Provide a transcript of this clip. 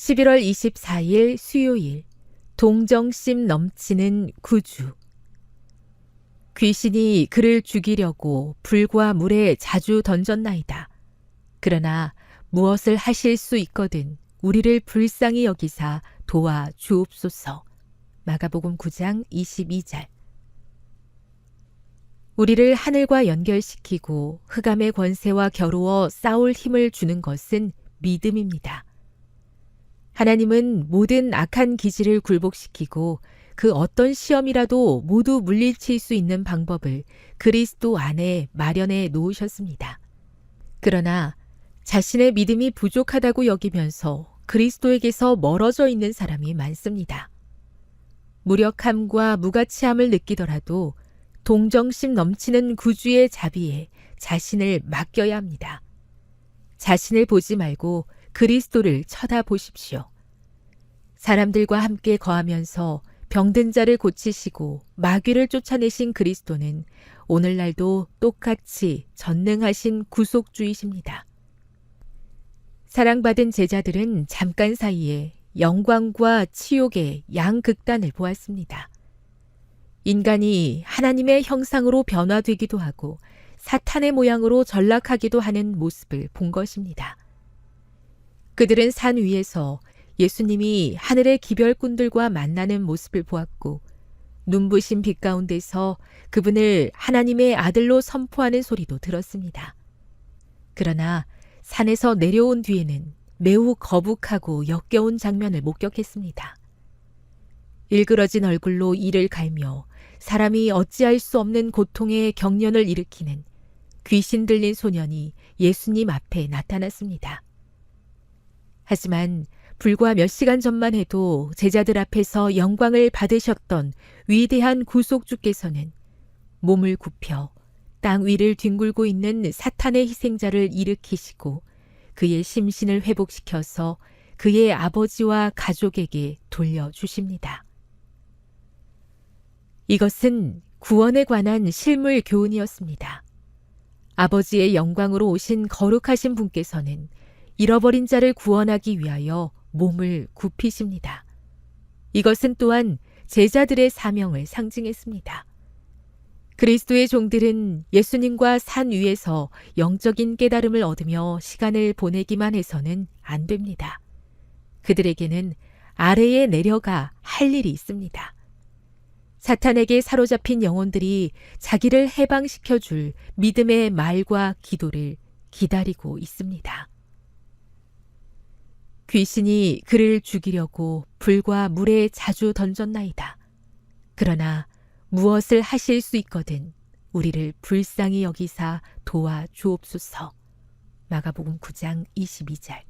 11월 24일 수요일 동정심 넘치는 구주 귀신이 그를 죽이려고 불과 물에 자주 던졌나이다. 그러나 무엇을 하실 수 있거든 우리를 불쌍히 여기사 도와 주옵소서. 마가복음 9장 22절 우리를 하늘과 연결시키고 흑암의 권세와 겨루어 싸울 힘을 주는 것은 믿음입니다. 하나님은 모든 악한 기질을 굴복시키고 그 어떤 시험이라도 모두 물리칠 수 있는 방법을 그리스도 안에 마련해 놓으셨습니다. 그러나 자신의 믿음이 부족하다고 여기면서 그리스도에게서 멀어져 있는 사람이 많습니다. 무력함과 무가치함을 느끼더라도 동정심 넘치는 구주의 자비에 자신을 맡겨야 합니다. 자신을 보지 말고 그리스도를 쳐다보십시오. 사람들과 함께 거하면서 병든 자를 고치시고 마귀를 쫓아내신 그리스도는 오늘날도 똑같이 전능하신 구속주이십니다. 사랑받은 제자들은 잠깐 사이에 영광과 치욕의 양극단을 보았습니다. 인간이 하나님의 형상으로 변화되기도 하고 사탄의 모양으로 전락하기도 하는 모습을 본 것입니다. 그들은 산 위에서 예수님이 하늘의 기별꾼들과 만나는 모습을 보았고 눈부신 빛 가운데서 그분을 하나님의 아들로 선포하는 소리도 들었습니다. 그러나 산에서 내려온 뒤에는 매우 거북하고 역겨운 장면을 목격했습니다. 일그러진 얼굴로 이를 갈며 사람이 어찌할 수 없는 고통의 경련을 일으키는 귀신 들린 소년이 예수님 앞에 나타났습니다. 하지만 불과 몇 시간 전만 해도 제자들 앞에서 영광을 받으셨던 위대한 구속주께서는 몸을 굽혀 땅 위를 뒹굴고 있는 사탄의 희생자를 일으키시고 그의 심신을 회복시켜서 그의 아버지와 가족에게 돌려주십니다. 이것은 구원에 관한 실물 교훈이었습니다. 아버지의 영광으로 오신 거룩하신 분께서는 잃어버린 자를 구원하기 위하여 몸을 굽히십니다. 이것은 또한 제자들의 사명을 상징했습니다. 그리스도의 종들은 예수님과 산 위에서 영적인 깨달음을 얻으며 시간을 보내기만 해서는 안 됩니다. 그들에게는 아래에 내려가 할 일이 있습니다. 사탄에게 사로잡힌 영혼들이 자기를 해방시켜 줄 믿음의 말과 기도를 기다리고 있습니다. 귀신이 그를 죽이려고 불과 물에 자주 던졌나이다. 그러나 무엇을 하실 수 있거든 우리를 불쌍히 여기사 도와 주옵소서. 마가복음 9장 22절